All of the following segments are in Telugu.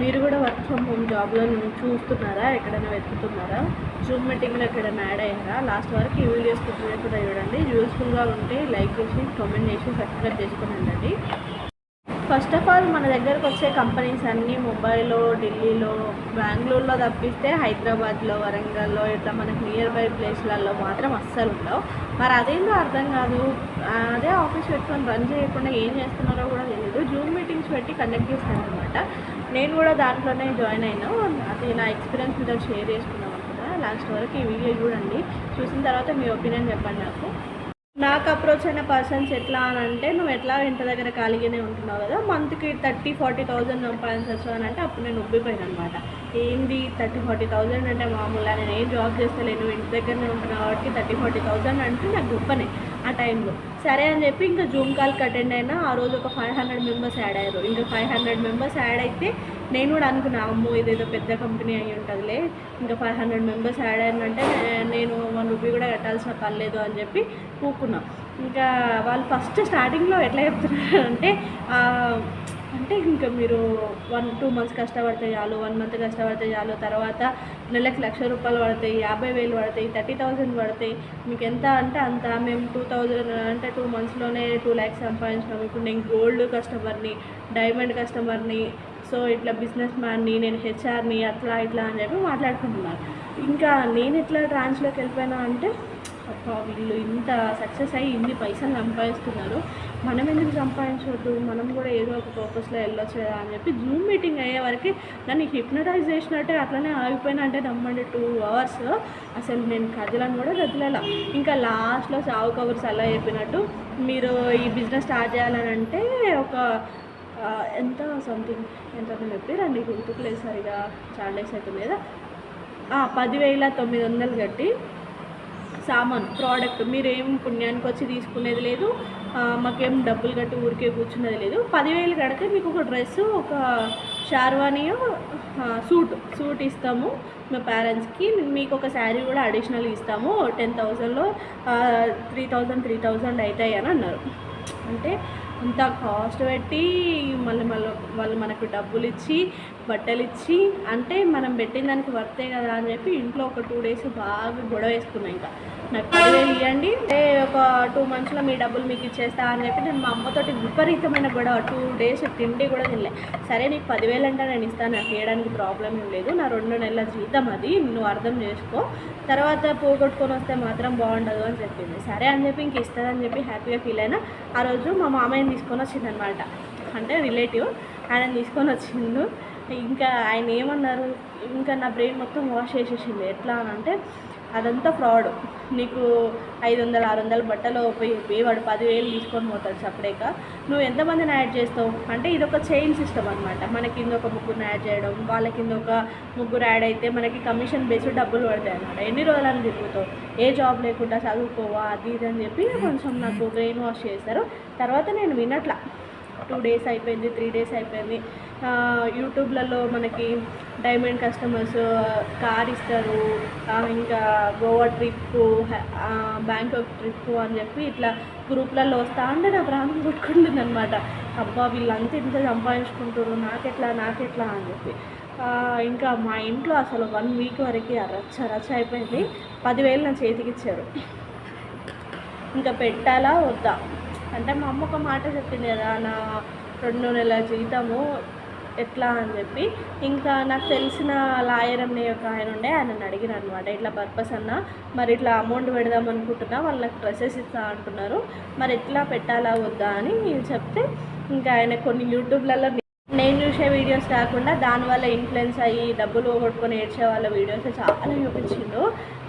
మీరు కూడా వర్క్ ఫ్రమ్ హోమ్ జాబ్లో చూస్తున్నారా? ఎక్కడైనా వెతుకుతున్నారా? జూమ్ మీటింగ్లో ఎక్కడైనా యాడ్ అయ్యారా? లాస్ట్ వరకు ఈ వీడియోస్ కూడా చూడండి. యూస్ఫుల్గా ఉంటే లైక్ చేసి కామెంట్ చేసి సబ్స్క్రైబ్ చేసుకుని ఉండండి. ఫస్ట్ ఆఫ్ ఆల్ మన దగ్గరకు వచ్చే కంపెనీస్ అన్నీ ముంబైలో ఢిల్లీలో బెంగళూరులో తప్పిస్తే హైదరాబాద్లో వరంగల్లో ఇట్లా మనకి నియర్ బై ప్లేస్లలో మాత్రం అస్సలు ఉండవు. మరి అదేందో అర్థం కాదు. అదే ఆఫీస్ పెట్టుకొని రన్ చేయకుండా ఏం చేస్తున్నారో కూడా తెలియదు జూమ్ మీటింగ్స్ పెట్టి కండక్ట్ చేస్తాను అనమాట నేను కూడా దాంట్లోనే జాయిన్ అయినా. అది నా ఎక్స్పీరియన్స్ మీద షేర్ చేసుకున్నాం అనుకుంటా. లాస్ట్ వరకు ఈ వీడియో చూడండి. చూసిన తర్వాత మీ ఒపీనియన్ చెప్పండి నాకు. నాకు అప్రోచ్ అయిన పర్సన్స్ ఎట్లా అని అంటే నువ్వు ఎట్లా ఇంటి దగ్గర ఖాళీగానే ఉంటున్నావు కదా మంత్కి థర్టీ ఫార్టీ థౌజండ్ సంపాదించవచ్చు అని అంటే అప్పుడు నేను ఉబ్బిపోయాను అనమాట ఏంది థర్టీ ఫార్టీ థౌజండ్ అంటే మామూలుగా నేను ఏం జాబ్ చేస్తలేను ఇంటి దగ్గరనే ఉంటున్నావు కాబట్టి థర్టీ ఫార్టీ థౌజండ్ అంటే నాకు గొప్పనే ఆ టైంలో సరే అని చెప్పి ఇంకా జూమ్ కాల్కి అటెండ్ అయినా ఆ రోజు ఒక ఫైవ్ హండ్రెడ్ మెంబర్స్ యాడ్ అయ్యారు. ఇంకా ఫైవ్ హండ్రెడ్ మెంబర్స్ యాడ్ అయితే నేను కూడా అనుకున్నా అమ్మో ఇదేదో పెద్ద కంపెనీ అయి ఉంటుందిలే ఇంకా ఫైవ్ హండ్రెడ్ మెంబర్స్ యాడ్ అయినంటే నేను వన్ రూపీ కూడా కట్టాల్సిన పర్లేదు అని చెప్పి కూకున్నాం ఇంకా వాళ్ళు ఫస్ట్ స్టార్టింగ్లో ఎట్లా చెప్తున్నారు అంటే అంటే ఇంకా మీరు వన్ టూ మంత్స్ కష్టపడితే చాలు వన్ మంత్ కష్టపడితే చాలు తర్వాత నెలకు లక్ష రూపాయలు పడతాయి యాభై వేలు పడతాయి థర్టీ థౌజండ్ పడతాయి మీకు ఎంత అంటే అంత మేము టూ థౌజండ్ అంటే టూ మంత్స్లోనే టూ ల్యాక్స్ సంపాదించినాం. ఇప్పుడు నేను గోల్డ్ కస్టమర్ని డైమండ్ కస్టమర్ని సో ఇట్లా బిజినెస్ మ్యాన్ని నేను హెచ్ఆర్ని అట్లా ఇట్లా అని చెప్పి మాట్లాడుకుంటున్నాను ఇంకా నేను ఎట్లా ట్రాన్స్లోకి వెళ్ళిపోయినా అంటే వీళ్ళు ఇంత సక్సెస్ అయ్యి ఇన్ని పైసలు సంపాదిస్తున్నారు. మనం ఎందుకు సంపాదించవద్దు మనం కూడా ఏదో ఒక పర్పస్లో వెళ్ళొచ్చు కదా అని చెప్పి జూమ్ మీటింగ్ అయ్యే వరకు నన్ను హిప్నటైజ్ చేసినట్టే అట్లనే ఆగిపోయినా అంటే నమ్మండి టూ అవర్స్ అసలు నేను కదలను కూడా కదలాల. ఇంకా లాస్ట్లో సావు కవర్స్ అలా చెప్పినట్టు మీరు ఈ బిజినెస్ స్టార్ట్ చేయాలని అంటే ఒక ఎంత సంథింగ్ ఎంత చెప్పి రండి గుర్తుకు లేదు సరిగా చాలా డేస్ అవుతుంది కదా పదివేల తొమ్మిది వందలు కట్టి సామాన్ ప్రోడక్ట్ మీరేం పుణ్యానికి వచ్చి తీసుకునేది లేదు. మాకేం డబ్బులు కట్టి ఊరికే కూర్చునేది లేదు. పదివేలు కడితే మీకు ఒక డ్రెస్ ఒక షార్వానియో సూట్ సూట్ ఇస్తాము మా పేరెంట్స్కి మీకు ఒక శారీ కూడా అడిషనల్ ఇస్తాము. టెన్ థౌజండ్లో త్రీ థౌజండ్ త్రీ థౌజండ్ అవుతాయి అని అన్నారు. అంటే ఇంత కాస్ట్ పెట్టి మళ్ళీ మళ్ళీ వాళ్ళు మనకు డబ్బులు ఇచ్చి బట్టలు ఇచ్చి అంటే మనం పెట్టిన దానికి వర్తే కదా అని చెప్పి ఇంట్లో ఒక టూ డేస్ బాగా గొడవ వేసుకున్నాం ఇంకా. నాకు పదివేలు ఇవ్వండి అంటే ఒక టూ మంత్స్లో మీ డబ్బులు మీకు ఇచ్చేస్తా అని చెప్పి నేను మా అమ్మతోటి విపరీతమైన గొడవ. టూ డేస్ తిండి కూడా తినలే. సరే నీకు పదివేలు అంటే నేను ఇస్తాను. నాకు వేయడానికి ప్రాబ్లం ఏం లేదు. నా రెండు నెలల జీతం అది. నువ్వు అర్థం చేసుకో. తర్వాత పోగొట్టుకొని వస్తే మాత్రం బాగుండదు అని చెప్పింది. సరే అని చెప్పి ఇంక ఇస్తుందని చెప్పి హ్యాపీగా ఫీల్ అయినా ఆ రోజు మా మామయ్యని తీసుకొని వచ్చిందనమాట. అంటే రిలేటివ్ ఆయన తీసుకొని వచ్చిండు. ఇంకా ఆయన ఏమన్నారు? ఇంకా నా బ్రెయిన్ మొత్తం వాష్ చేసేసింది. ఎట్లా అని అంటే అదంతా ఫ్రాడ్. నీకు ఐదు వందలు ఆరు వందలు బట్టలు పోయి వాడు పదివేలు తీసుకొని పోతాడు సపరేట్గా. నువ్వు ఎంతమందిని యాడ్ చేస్తావు? అంటే ఇదొక చైన్ సిస్టమ్ అనమాట మన కింద ఒక ముగ్గురిని యాడ్ చేయడం వాళ్ళ కింద ఒక ముగ్గురు యాడ్ అయితే మనకి కమిషన్ బేస్డ్ డబ్బులు పడతాయి అనమాట ఎన్ని రోజులని తిరుగుతావు? ఏ జాబ్ లేకుండా చదువుకోవా? అది ఇది అని చెప్పి కొంచెం నాకు బ్రెయిన్ వాష్ చేశారు. తర్వాత నేను వినట్లా. టూ డేస్ అయిపోయింది త్రీ డేస్ అయిపోయింది. యూట్యూబ్లలో మనకి డైమండ్ కస్టమర్స్ కార్ ఇస్తారు. ఇంకా గోవా ట్రిప్ బ్యాంకాక్ ట్రిప్ అని చెప్పి ఇట్లా గ్రూప్లలో వస్తా అంటే నా ప్రాణం కొట్టుకుంటుంది అనమాట అబ్బా వీళ్ళంతా ఇంత సంపాదించుకుంటారు నాకెట్లా నాకెట్లా అని చెప్పి. ఇంకా మా ఇంట్లో అసలు వన్ వీక్ వరకు రచ్చ రచ్చ అయిపోయింది. పదివేలు నా చేతికి ఇచ్చారు ఇంకా పెట్టాలా వద్దా? అంటే మా అమ్మ ఒక మాట చెప్పింది కదా నా రెండు నెలల జీతము ఎట్లా అని చెప్పి. ఇంకా నాకు తెలిసిన లాయర్ అనే ఒక ఆయన ఉండే ఆయన అడిగిన అనమాట ఇట్లా పర్పస్ అన్న మరి ఇట్లా అమౌంట్ పెడదాం అనుకుంటున్నా వాళ్ళు నాకు డ్రెస్సెస్ ఇస్తా అంటున్నారు మరి ఎట్లా పెట్టాలా వద్దా అని చెప్తే ఇంకా ఆయన కొన్ని యూట్యూబ్లలో నేను చూసే వీడియోస్ కాకుండా దానివల్ల ఇన్ఫ్లుయెన్స్ అయ్యి డబ్బులు కొట్టుకొని ఏడ్చే వాళ్ళ వీడియోస్ చాలా చూపించిండు.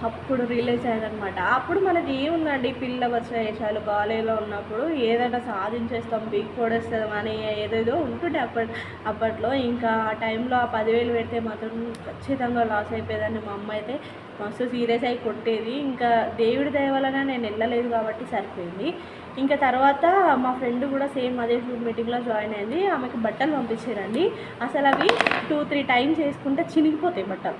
అప్పుడు రిలీజ్ అయ్యారనమాట అప్పుడు మనకి ఏముందండి? పిల్ల వచ్చిన వేషాలు కాలేజీలో ఉన్నప్పుడు ఏదైనా సాధించేస్తాం బిగ్ కొడేస్తాం అని ఏదేదో ఉంటుండే అప్పటి అప్పట్లో. ఇంకా ఆ టైంలో ఆ పదివేలు పెడితే మాత్రం ఖచ్చితంగా లాస్ అయిపోయేదాన్ని మా అమ్మ అయితే. మస్తు సీరియస్ అయి కొట్టేది. ఇంకా దేవుడి దయ వలన నేను వెళ్ళలేదు కాబట్టి సరిపోయింది. ఇంకా తర్వాత మా ఫ్రెండ్ కూడా సేమ్ అదే జూమ్ మీటింగ్లో జాయిన్ అయింది. ఆమెకి బట్టలు పంపించారండి. అసలు అవి టూ త్రీ టైమ్స్ వేసుకుంటే చినిగిపోతాయి బట్టలు.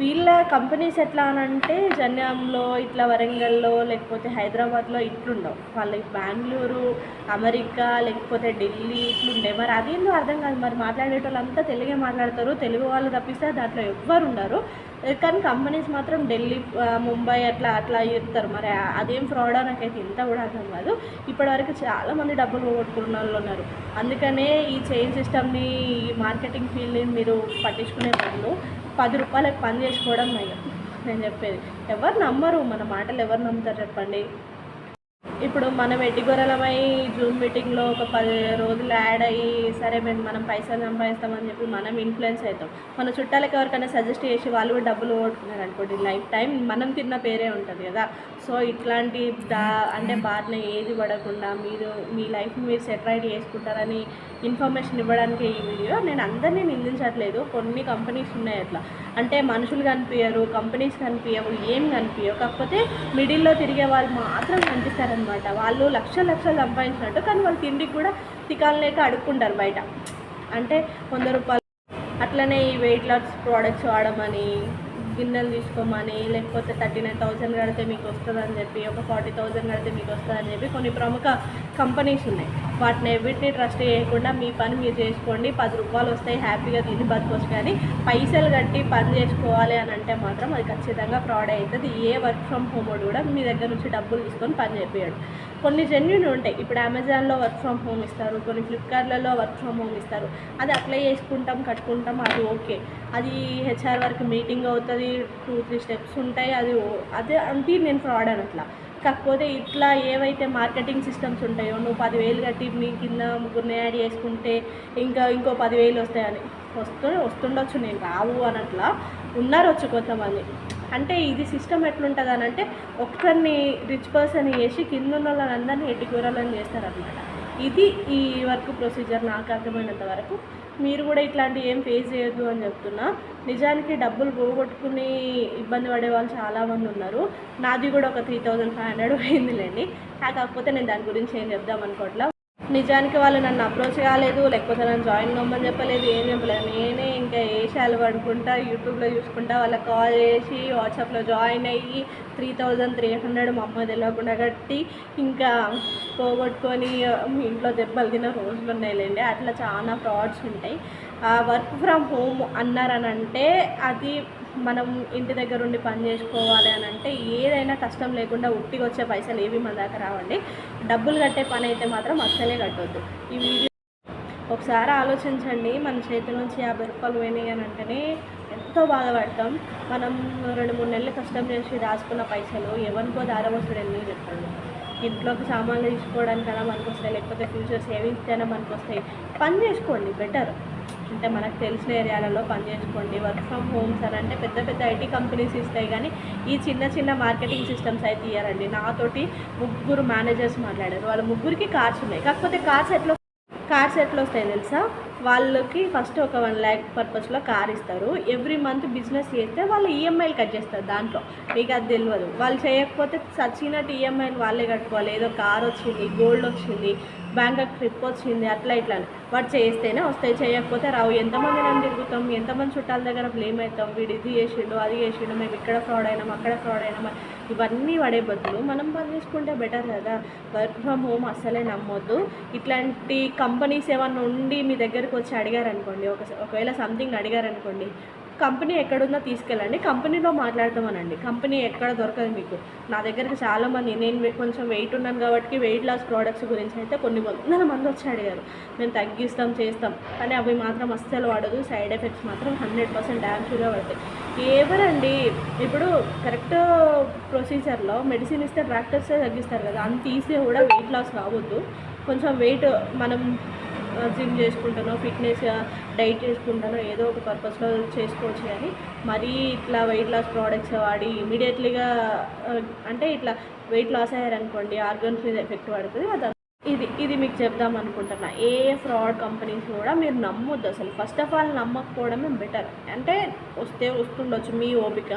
వీళ్ళ కంపెనీస్ ఎట్లా అని అంటే జన్యాంలో ఇట్లా వరంగల్లో లేకపోతే హైదరాబాద్లో ఇట్లుండవు. వాళ్ళకి బెంగళూరు అమెరికా లేకపోతే ఢిల్లీ ఇట్లుండే. మరి అదేందో అర్థం కాదు. మరి మాట్లాడేటోళ్ళంతా తెలుగే మాట్లాడతారు. తెలుగు వాళ్ళు తప్పిస్తే దాంట్లో ఎవ్వరు ఉండరు. కానీ కంపెనీస్ మాత్రం ఢిల్లీ ముంబై అట్లా అట్లా చెప్తారు మరి అదేం ఫ్రాడ్ నాకైతే ఇంత కూడా అర్థం కాదు. ఇప్పటివరకు చాలామంది డబ్బులు పోగొట్టుకున్న వాళ్ళు ఉన్నారు. అందుకనే ఈ చైన్ సిస్టమ్ని ఈ మార్కెటింగ్ ఫీల్డ్ని మీరు పట్టించుకునే బదులు పది రూపాయలకు పని చేసుకోవడం నయం నేను చెప్పేది ఎవరు నమ్మరు మన మాటలు ఎవరు నమ్ముతారు చెప్పండి. ఇప్పుడు మనం ఎడ్డిగొరలమై జూమ్ మీటింగ్లో ఒక పది రోజులు యాడ్ అయ్యి సరే మేము మనం పైసలు సంపాదిస్తామని చెప్పి మనం ఇన్ఫ్లుయెన్స్ అవుతాం. మన చుట్టాలకు ఎవరికైనా సజెస్ట్ చేసి వాళ్ళు కూడా డబ్బులు ఓడుకున్నారు అనుకోండి లైఫ్ టైం మనం తిన్న పేరే ఉంటుంది కదా. సో ఇట్లాంటి దా అంటే బాధన ఏది పడకుండా మీరు మీ లైఫ్ మీరు సెట్ చేసుకుంటారని ఇన్ఫర్మేషన్ ఇవ్వడానికి ఈ వీడియో నేను అందరినీ నిందించట్లేదు. కొన్ని కంపెనీస్ ఉన్నాయి అట్లా. అంటే మనుషులు కనిపించరు కంపెనీస్ కనిపించవు ఏం కనిపించవు కాకపోతే మిడిల్లో తిరిగే వాళ్ళు మాత్రం కనిపిస్తారనమాట. వాళ్ళు లక్షల లక్షలు సంపాదించినట్టు కానీ వాళ్ళు తిండికి కూడా తికాలు లేక అడుక్కుంటారు బయట. అంటే వంద రూపాయలు. అట్లనే ఈ వెయిట్ లాస్ ప్రోడక్ట్స్ వాడమని గిన్నెలు తీసుకోమని లేకపోతే థర్టీ నైన్ థౌసండ్ కడితే మీకు వస్తుందని చెప్పి ఒక ఫార్టీ థౌసండ్ కడితే మీకు వస్తుందని చెప్పి కొన్ని ప్రముఖ కంపెనీస్ ఉన్నాయి. వాటిని ఎవరిని ట్రస్ట్ చేయకుండా మీ పని మీరు చేసుకోండి. పది రూపాయలు వస్తాయి హ్యాపీగా తిని బతకొచ్చు కానీ పైసలు కట్టి పని చేసుకోవాలి అని అంటే మాత్రం అది ఖచ్చితంగా ఫ్రాడ్ అవుతుంది. ఏ వర్క్ ఫ్రమ్ హోమ్ కూడా మీ దగ్గర నుంచి డబ్బులు తీసుకొని పని చేపియాడు కొన్ని జెన్యున్ ఉంటాయి. ఇప్పుడు అమెజాన్లో వర్క్ ఫ్రమ్ హోమ్ ఇస్తారు కొన్ని ఫ్లిప్కార్ట్లలో వర్క్ ఫ్రమ్ హోమ్ ఇస్తారు. అది అప్లై చేసుకుంటాం కట్టుకుంటాం అది ఓకే. అది హెచ్ఆర్ వరకు మీటింగ్ అవుతుంది టూ త్రీ స్టెప్స్ ఉంటాయి. అది అదే అంటే నేను ఫ్రాడ్ అని అట్లా. కాకపోతే ఇట్లా ఏవైతే మార్కెటింగ్ సిస్టమ్స్ ఉంటాయో నువ్వు పదివేలు కట్టి నీ కింద ముగ్గురిని యాడ్ చేసుకుంటే ఇంకా ఇంకో పదివేలు వస్తాయని. వస్తూ వస్తుండొచ్చు నేను రావు అనట్లా అట్లా ఉన్నారు వచ్చు కొంతమంది. అంటే ఇది సిస్టమ్ ఎట్లుంటుంది అని అంటే ఒక్కరిని రిచ్ పర్సన్ చేసి కింద ఉన్న వాళ్ళందరినీ ఎట్టి కూరలను చేస్తారనమాట ఇది ఈ వర్క్ ప్రొసీజర్ నాకు అర్థమైనంత వరకు. మీరు కూడా ఇట్లాంటివి ఏం ఫేస్ చేయొద్దు అని చెప్తున్నా. నిజానికి డబ్బులు పోగొట్టుకుని ఇబ్బంది పడే వాళ్ళు చాలామంది ఉన్నారు. నాది కూడా ఒక త్రీ థౌజండ్ ఫైవ్ హండ్రెడ్ పోయిందిలేండి. కాకపోతే నేను దాని గురించి ఏం చెప్దాం అనుకోవట్లా. నిజానికి వాళ్ళు నన్ను అప్రోచ్ కాలేదు లేకపోతే నన్ను జాయిన్ అవ్వమని చెప్పలేదు ఏం చెప్పలేదు. నేనే ఇంకా ఏషాలు పడుకుంటా యూట్యూబ్లో చూసుకుంటా వాళ్ళకి కాల్ చేసి వాట్సాప్లో జాయిన్ అయ్యి త్రీ థౌజండ్ త్రీ హండ్రెడ్ మా అమ్మ తెలియకుండా కట్టి ఇంకా పోగొట్టుకొని మీ ఇంట్లో దెబ్బలు తిన్న రోజులు ఉన్నాయిలేండి. అట్లా చాలా ఫ్రాడ్స్ ఉంటాయి. వర్క్ ఫ్రమ్ హోమ్ అన్నారనంటే అది మనం ఇంటి దగ్గర ఉండి పని చేసుకోవాలి అని అంటే ఏదైనా కష్టం లేకుండా ఉట్టిగా వచ్చే పైసలు ఏవి మన దాకా రావండి. డబ్బులు కట్టే పని అయితే మాత్రం అస్సలే కట్టొద్దు. ఈ వీడియో ఒకసారి ఆలోచించండి మన చేతి నుంచి యాభై రూపాయలు పోయినాయి అని అంటేనే ఎంతో బాధపడతాం. మనం రెండు మూడు నెలలు కష్టం చేసి రాసుకున్న పైసలు ఎవరికో దారవస్తుడు ఎందుకు చెప్పండి? ఇంట్లోకి సామాన్లు తీసుకోవడానికైనా మనకు వస్తాయి లేకపోతే ఫ్యూచర్ సేవింగ్స్ అయినా మనకు వస్తాయి పని చేసుకోండి బెటర్ అంటే మనకు తెలిసిన ఏరియాలలో పనిచేసుకోండి. వర్క్ ఫ్రమ్ హోమ్స్ అని అంటే పెద్ద పెద్ద ఐటీ కంపెనీస్ ఇస్తాయి కానీ ఈ చిన్న చిన్న మార్కెటింగ్ సిస్టమ్స్ అయితే ఇయ్యారండి. నాతోటి ముగ్గురు మేనేజర్స్ మాట్లాడారు. వాళ్ళ ముగ్గురికి కార్స్ ఉన్నాయి. కాకపోతే కార్స్ ఎట్లా కార్స్ ఎట్లా వస్తాయి తెలుసా? వాళ్ళకి ఫస్ట్ ఒక వన్ ల్యాక్ పర్పస్లో కార్ ఇస్తారు. ఎవ్రీ మంత్ బిజినెస్ చేస్తే వాళ్ళు ఈఎంఐలు కట్ చేస్తారు దాంట్లో. మీకు అది తెలియదు వాళ్ళు చేయకపోతే చచ్చినట్టు ఈఎంఐలు వాళ్ళే కట్టుకోవాలి. ఏదో కార్ వచ్చింది గోల్డ్ వచ్చింది బ్యాంక్ ట్రిప్ వచ్చింది అట్లా ఇట్లా వాడు చేస్తేనే వస్తాయి చేయకపోతే రావు. ఎంతమంది నేను తిరుగుతాం? ఎంతమంది చుట్టాల దగ్గర బ్లేమ్ అవుతాం? వీడు ఇది చేసిండు అది చేసిండు మేము ఇక్కడ ఫ్రాడ్ అయినాం అక్కడ ఫ్రాడ్ అయినాం ఇవన్నీ పడే బదులు మనం పని చేసుకుంటే బెటర్ కదా. వర్క్ ఫ్రమ్ హోమ్ అస్సలే నమ్మొద్దు. ఇట్లాంటి కంపెనీస్ ఏమన్నా ఉండి మీ దగ్గరకు వచ్చి అడిగారనుకోండి ఒక ఒకవేళ సంథింగ్ అడిగారనుకోండి కంపెనీ ఎక్కడున్నా తీసుకెళ్ళండి. కంపెనీలో మాట్లాడతామనండి కంపెనీ ఎక్కడ దొరకదు మీకు. నా దగ్గరికి చాలామంది నేను కొంచెం వెయిట్ ఉన్నాను కాబట్టి వెయిట్ లాస్ ప్రోడక్ట్స్ గురించి అయితే కొన్ని వందల మంది వచ్చి అడిగారు. మేము తగ్గిస్తాం చేస్తాం. కానీ అవి మాత్రం అస్సలు వాడదు. సైడ్ ఎఫెక్ట్స్ మాత్రం హండ్రెడ్ పర్సెంట్ డ్యామ్స్గా పడతాయి. ఎవరండి? ఇప్పుడు కరెక్ట్ ప్రొసీజర్లో మెడిసిన్ ఇస్తే డాక్టర్సే తగ్గిస్తారు కదా. అంత ఈజీగా కూడా వెయిట్ లాస్ కావద్దు కొంచెం వెయిట్ మనం జిమ్ చేసుకుంటానో ఫిట్నెస్ డైట్ చేసుకుంటానో ఏదో ఒక పర్పస్లో చేసుకోవచ్చు కానీ మరీ ఇట్లా వెయిట్ లాస్ ప్రోడక్ట్స్ వాడి ఇమీడియట్లీగా అంటే ఇట్లా వెయిట్ లాస్ అయ్యారనుకోండి ఆర్గన్స్ మీద ఎఫెక్ట్ పడుతుంది అది ఇది ఇది మీకు చెప్దాం అనుకుంటున్నా. ఏ ఫ్రాడ్ కంపెనీస్ కూడా మీరు నమ్మొద్దు అసలు. ఫస్ట్ ఆఫ్ ఆల్ నమ్మకపోవడమే బెటర్ అంటే వస్తే వస్తుండొచ్చు మీ ఓపిక.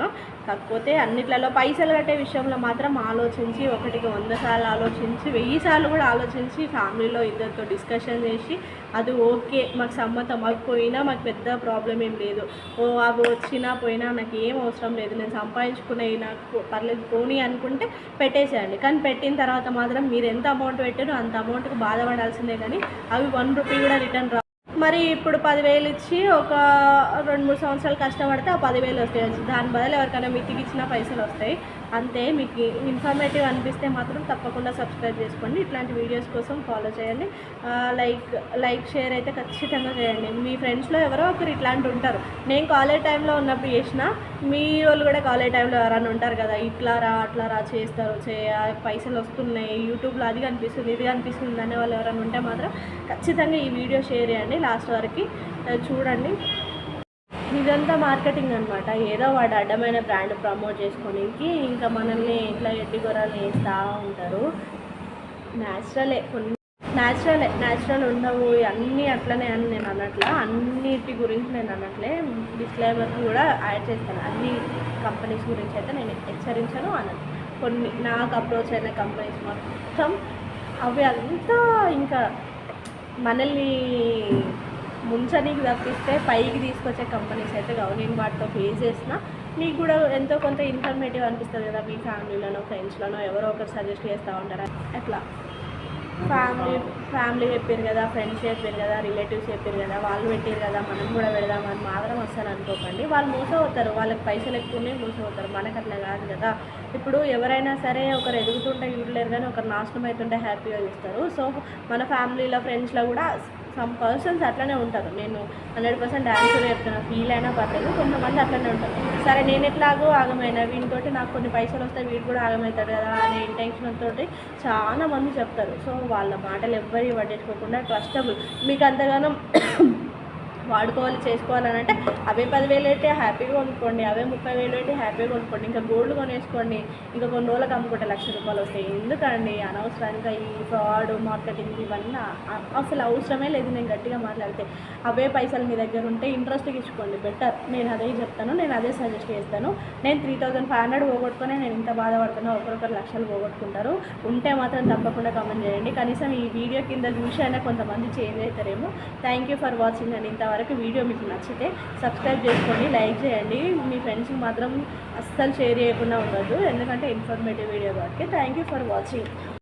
కాకపోతే అన్నిట్లలో పైసలు కట్టే విషయంలో మాత్రం ఆలోచించి ఒకటికి వంద సార్లు ఆలోచించి వెయ్యి సార్లు కూడా ఆలోచించి ఫ్యామిలీలో ఇద్దరితో డిస్కషన్ చేసి అది ఓకే మాకు సమ్మతం. మాకు పోయినా మాకు పెద్ద ప్రాబ్లం ఏం లేదు. ఓ అవి వచ్చినా పోయినా నాకు ఏం అవసరం లేదు. నేను సంపాదించుకునే నాకు పర్లేదు పోనీ అనుకుంటే పెట్టేసేయండి. కానీ పెట్టిన తర్వాత మాత్రం మీరు ఎంత అమౌంట్ పెట్టారో అంత అమౌంట్కి బాధపడాల్సిందే కానీ అవి వన్ రూపీ కూడా రిటర్న్ రా మరి ఇప్పుడు పదివేలు ఇచ్చి ఒక రెండు మూడు సంవత్సరాలు కష్టపడితే ఆ పదివేలు వస్తాయి. దాని బదులు ఎవరికైనా మితికి ఇచ్చిన పైసలు వస్తాయి. అంతే మీకు ఇన్ఫర్మేటివ్ అనిపిస్తే మాత్రం తప్పకుండా సబ్స్క్రైబ్ చేసుకోండి. ఇట్లాంటి వీడియోస్ కోసం ఫాలో చేయండి. లైక్ లైక్ షేర్ అయితే ఖచ్చితంగా చేయండి. మీ ఫ్రెండ్స్లో ఎవరో ఒకరు ఇట్లాంటి ఉంటారు. నేను కాలేజ్ టైంలో ఉన్నప్పుడు చేసిన మీ వాళ్ళు కూడా కాలేజ్ టైంలో ఎవరైనా ఉంటారు కదా ఇట్లా రా అట్లా రా చేస్తారు చే పైసలు వస్తున్నాయి యూట్యూబ్లో అది కనిపిస్తుంది ఇది కనిపిస్తుంది అనే వాళ్ళు ఎవరైనా ఉంటే మాత్రం ఖచ్చితంగా ఈ వీడియో షేర్ చేయండి. లాస్ట్ వరకు చూడండి. ఇదంతా మార్కెటింగ్ అనమాట ఏదో వాడు అడ్డమైన బ్రాండ్ ప్రమోట్ చేసుకోనికి ఇంకా మనల్ని ఇట్లా ఎడ్డి గొర్రెలు వేస్తూ ఉంటారు. న్యాచురలే కొన్ని న్యాచురలే న్యాచురల్ ఉండవు. అన్నీ అట్లనే అని నేను అనట్లా. అన్నిటి గురించి నేను అన్నట్లే డిస్క్లైమర్ కూడా యాడ్ చేస్తాను. అన్ని కంపెనీస్ గురించి అయితే నేను హెచ్చరించను అనను. కొన్ని నాకు అప్రోచ్ అయిన కంపెనీస్ మొత్తం అవి అంతా ఇంకా మనల్ని ముంచనీకి తప్పిస్తే పైకి తీసుకొచ్చే కంపెనీస్ అయితే కావు నేను వాటితో ఫేస్ చేసిన మీకు కూడా ఎంతో కొంత ఇన్ఫర్మేటివ్ అనిపిస్తుంది కదా మీ ఫ్యామిలీలోనో ఫ్రెండ్స్లోనో ఎవరో ఒకరు సజెస్ట్ చేస్తూ ఉంటారు? అట్లా ఫ్యామిలీ. ఫ్యామిలీ చెప్పారు కదా ఫ్రెండ్స్ చెప్పారు కదా రిలేటివ్స్ చెప్పారు కదా వాళ్ళు పెట్టారు కదా మనం కూడా పెడదామని మాత్రం వస్తారు అనుకోకండి. వాళ్ళు మోసపోతారు వాళ్ళకి పైసలు ఎక్కువనే మోసపోతారు. మనకు అట్లా కాదు కదా. ఇప్పుడు ఎవరైనా సరే ఒకరు ఎదుగుతుంటే చూడలేరు కానీ ఒకరు నాశనం అవుతుంటే హ్యాపీగా చూస్తారు. సో మన ఫ్యామిలీలో ఫ్రెండ్స్లో కూడా సమ్ పర్సన్స్ అట్లనే ఉంటారు. నేను హండ్రెడ్ పర్సెంట్ డాన్సర్ చెప్తున్నా. ఫీల్ అయినా పర్లేదు కొంతమంది అట్లనే ఉంటారు. సరే నేను ఎట్లాగో ఆగమైనా వీనితోటి నాకు కొన్ని పైసలు వస్తాయి వీడు కూడా ఆగమవుతాడు కదా అనే ఇంటెన్షన్ తోటి చాలా మంది చెప్తారు. సో వాళ్ళ మాటలు ఎవ్వరి పట్టించుకోకుండా ట్రస్టబుల్ మీకు అంతగానం వాడుకోవాలి చేసుకోవాలని అంటే అవే పదివేలు అయితే హ్యాపీగా కొనుక్కోండి అవే ముప్పై వేలు అయితే హ్యాపీగా కొనుక్కోండి ఇంకా గోల్డ్ కొనేసుకోండి ఇంకా కొన్ని రోజులకు అమ్ముకుంటే లక్ష రూపాయలు వస్తాయి. ఎందుకండి? అనవసరంగా ఈ ఫ్రాడ్ మార్కెటింగ్ ఇవన్నీ అసలు అవసరమే లేదు నేను గట్టిగా మాట్లాడితే. అవే పైసలు మీ దగ్గర ఉంటే ఇంట్రెస్ట్గా ఇచ్చుకోండి బెటర్ నేను అదే చెప్తాను నేను అదే సజెస్ట్ చేస్తాను. నేను త్రీ థౌజండ్ ఫైవ్ హండ్రెడ్ పోగొట్టుకొని నేను ఇంత బాధపడుతున్నా ఒకరొకరు లక్షలు పోగొట్టుకుంటారు. ఉంటే మాత్రం తప్పకుండా కమెంట్ చేయండి. కనీసం ఈ వీడియో కింద చూసి అయినా కొంతమంది చేంజ్ అవుతారేమో. థ్యాంక్ యూ ఫర్ వాచింగ్ అండి. వరకు వీడియో మీకు నచ్చితే సబ్స్క్రైబ్ చేసుకోండి లైక్ చేయండి. మీ ఫ్రెండ్స్కి మాత్రం అస్సలు షేర్ చేయకుండా ఉండదు ఎందుకంటే ఇన్ఫర్మేటివ్ వీడియో కాబట్టి. Thank you for watching